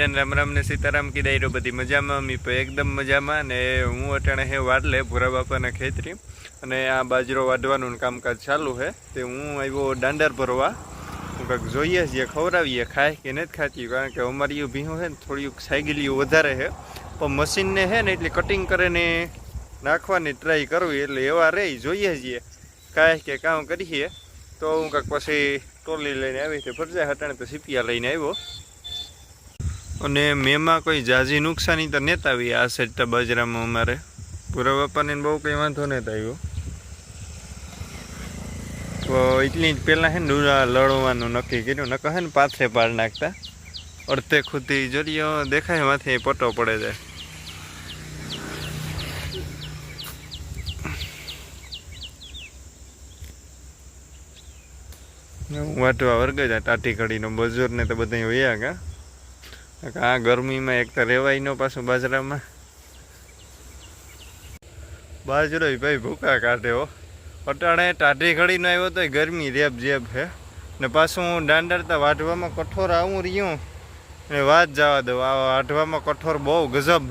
દૈરન રામ રામ ને સીતારામ કી દૈરો બધી મજામાં મી પણ એકદમ મજામાં ને હું અટાણે હે વાડલે ભૂરા બાપાના ખેતરી. અને આ બાજરો વાઢવાનું કામકાજ ચાલુ છે તે હું આવ્યો દાંડર ભરવા. હું કંઈક જોઈએ છીએ, ખવડાવીએ, ખાય કે નથી ખાતી, કારણ કે અમારી ભીહું છે ને થોડીક સાયગીલીઓ વધારે છે પણ મશીનને છે ને એટલી કટિંગ કરીને નાખવાની ટ્રાય કરવી એટલે એવા રહી જોઈએ છીએ. કાંઈ કે કામ કરીએ. તો હું કાંઈક પછી ટોલી લઈને આવી છે ફરજા હટાણે તો સીપિયા લઈને આવ્યો. અને મેમાં કોઈ જાજી નુકસાની તો નહોતા આવી. આ સાઈડ તો બાજરામાં અમારે. પૂરા બાપાને બહુ કંઈ વાંધો નહોતો આવ્યો. તો એટલી જ પહેલાં હે ને ડુરા લડવાનું નક્કી કર્યું. ન હે ને પાથરે પાડ નાખતા. અડધે ખુદી જરીયો દેખાય માથે પટ્ટો પડે જાય વાટવા વર્ગ જ, ટાટી કડીનો બજોર ને તો બધા વયા ગા આ ગરમીમાં એક તો રહેવાય ન પાછું બાજરામાં. બાજરો ભાઈ ભૂકા કાઢે હો. અટાણે ટાઢી ઘડીને આવ્યો તો ગરમી રેબ જેબ છે ને પાછું હું દાંડરતા વાઢવામાં કઠોર આવું રહ્યું. ને વાત જવા દઉં, આ વાઢવામાં કઠોર બહુ ગજબ.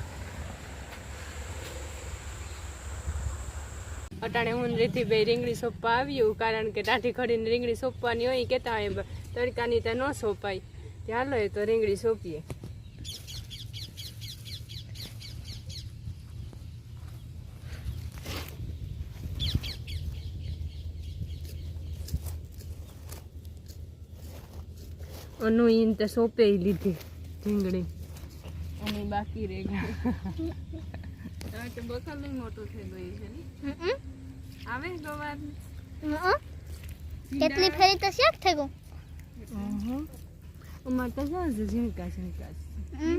અટાણે હું રીતિભાઈ રીંગણી સોંપવા આવ્યું, કારણ કે ટાઢી ખડીને રીંગણી સોંપવાની હોય કહેતા હોય તડકાની ત્યાં ન સોંપાય. ચાલો એ તો રીંગણી સોંપીએ. અનુ ઈન તે સોંપે લીધી રીંગણી અને બાકી રહી ગયા. બકલ મોટું થઈ ગયું છે ને? આવે ગવાર કેટલી ફેરી તો શેક થઈ ગયું? અમારે તો શું છે ઝીણકા ઝીણકા.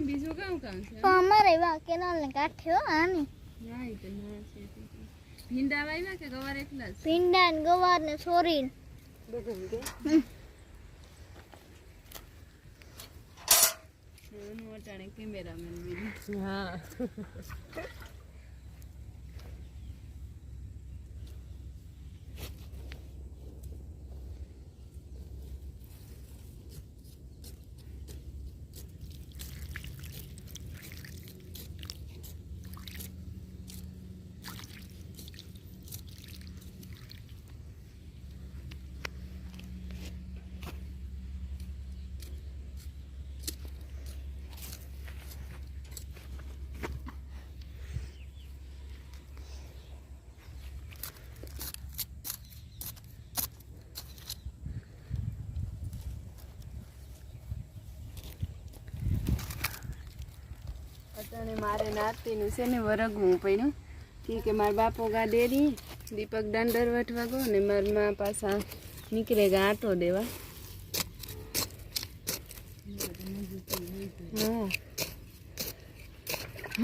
બીજું કામ કામ છે? પણ અમારે એવા કેનાલ ને કાંઠે હો આની. વાવ્યા કે ગવાર એકલા ભીંડા ને ગવાર ને સોરી બધું કે એનું અટાણે કેમેરામેન બીજું હા. અટાણે મારે નાતીનું છે ને વરગવું પડ્યું. ઠીક કે મારા બાપો ગા ડેરી દીપક દાંડર વટવા ગયો ને મારા મા પાછા નીકળે ગા આટો દેવા. હા.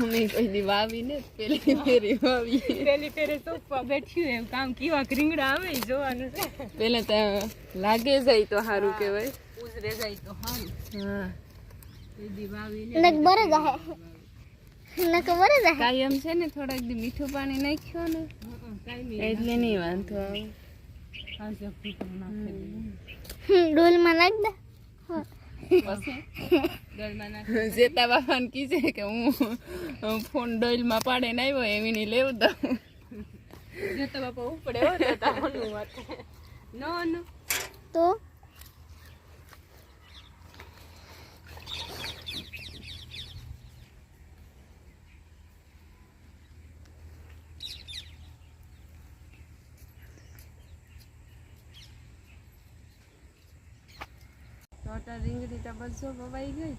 અમે કોઈ દી વાવી ને પેલી ફેરી વાવી પેલી ફેરે તો બેઠ્યું એમ કામ કેવા રીંગણા આવે જોવાનું છે. પેલે તો લાગે જાય તો સારું કહેવાય. ઉજરે જાય તો સારું હા. એ દી વાવીને નક બરે જાહે નક બરે જાહે કાયમ છે ને થોડાક દી મીઠું પાણી નાખ્યો ને એટલે નહીં વાંધો આવે. ડોલમાં નાખ દે. જેતા બાપાને કીધે કે હું ફોન ડોલમાં પાડે ને આવ્યો એવી ની લેવું તો. જેતા બાપા ઉપડે નો નો તો? ટોટા રીંગણી તો બધો વવાઈ ગઈ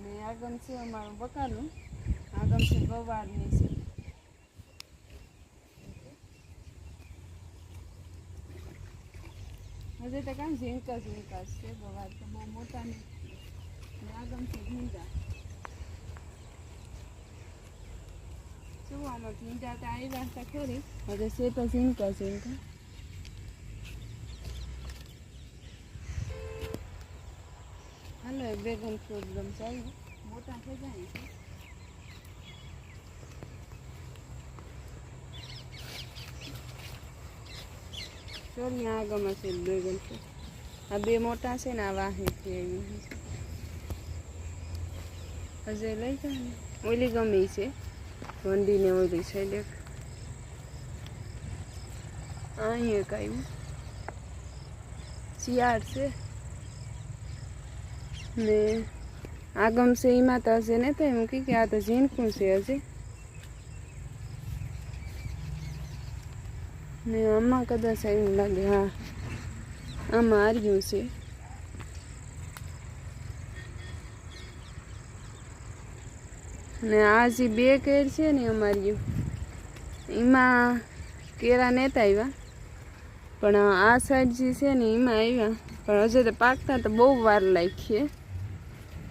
ને આગમ છે અમારું બકાનું આગમ છે ગવારની છે. હજે તો કામ ઝીણકા જ છે ગવાર તો બહુ મોટા નહીં. આગમ છે ઝીંડા શું આમાં ઝીંડા તો આવ્યા હતા ખરી. હજે છે તો ઝીંકા ઝીણકા હાલો પ્રોબ્લેમ બેગન પ્રોગ્રામ ચાલુ. મોટા થઈ જાય આગળમાં છે બેગન છે. આ બે મોટા છે ને આ વાહે છે એવી હજે લઈ જાય ને. ઓલી ગમે છે. વંડીને ઓલી છે એક. અહીં એક આવ્યું શિયાળ છે. ને આ ગમશે એમાં તો હશે ને તો એમ કે આ તો ઝીણકું છે હજી. ને આમાં કદાચ એવું લાગે, હા. આમાં આર્યું છે. ને આ જે બે કેર છે ને અમારી. એમાં કેરા નહોતા આવ્યા પણ આ સાઈડ જે છે ને એમાં આવ્યા પણ હજુ તો પાકતા તો બહુ વાર લાગી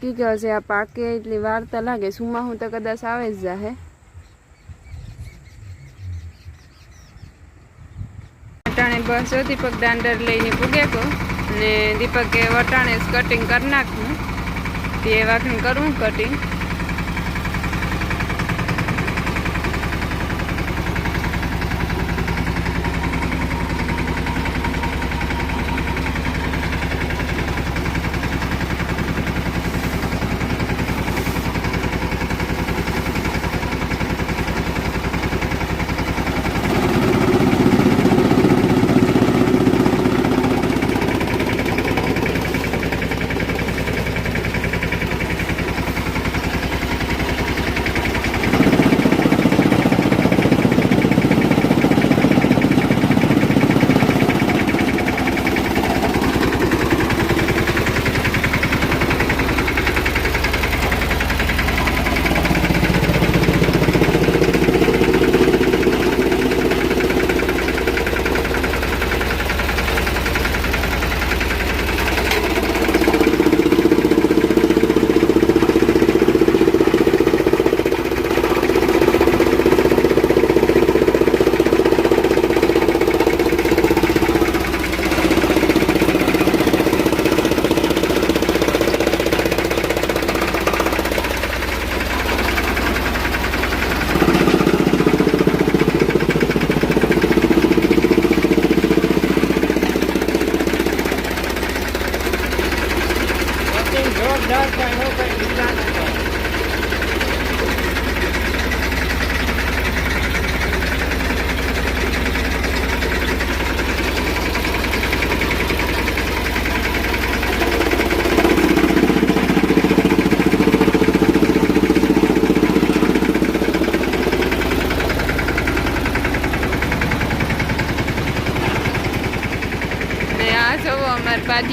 છે કે હશે આ પાકે એટલી વાર તો લાગે. સુમાહું તો કદાચ આવે જ જાહે. વટાણે બસ દીપક દાંડર લઈને પૂગ્યા કો ને દીપકે વટાણે કટિંગ કરી નાખ્યું તે વાખણ કરવું કટિંગ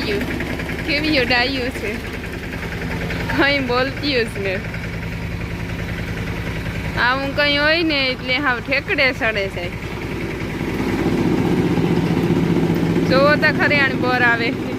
અમાર પાડિયું કેવી ડાયું છે કઈ બોલતી જ ને આવું કઈ હોય ને એટલે હાવ ઠેકડે સડે છે જોવો તો ખરે આને બોર આવે.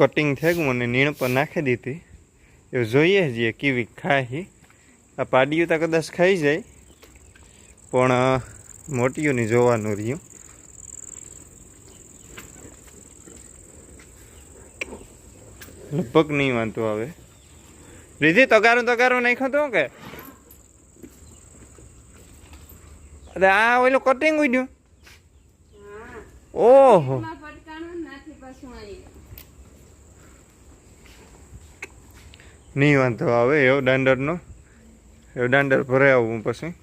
કટિંગ થઈ ગયું મને નીણ પર નાખી દીધી. એવું જોઈએ છીએ કીવી ખાઈ આ પાડીયું તો કદાચ ખાઈ જાય પણ મોટીઓની જોવાનું રહ્યું. લગભગ નહીં વાંધો આવે. રીધી તગારું તગારું નાખ્યો તો કે? અરે આ ઓલું કટિંગ ઉડ્યું? ઓહો. નહીં વાંધો આવે એવો દાંડરનો એવો દાંડર ભરાય આવું પછી.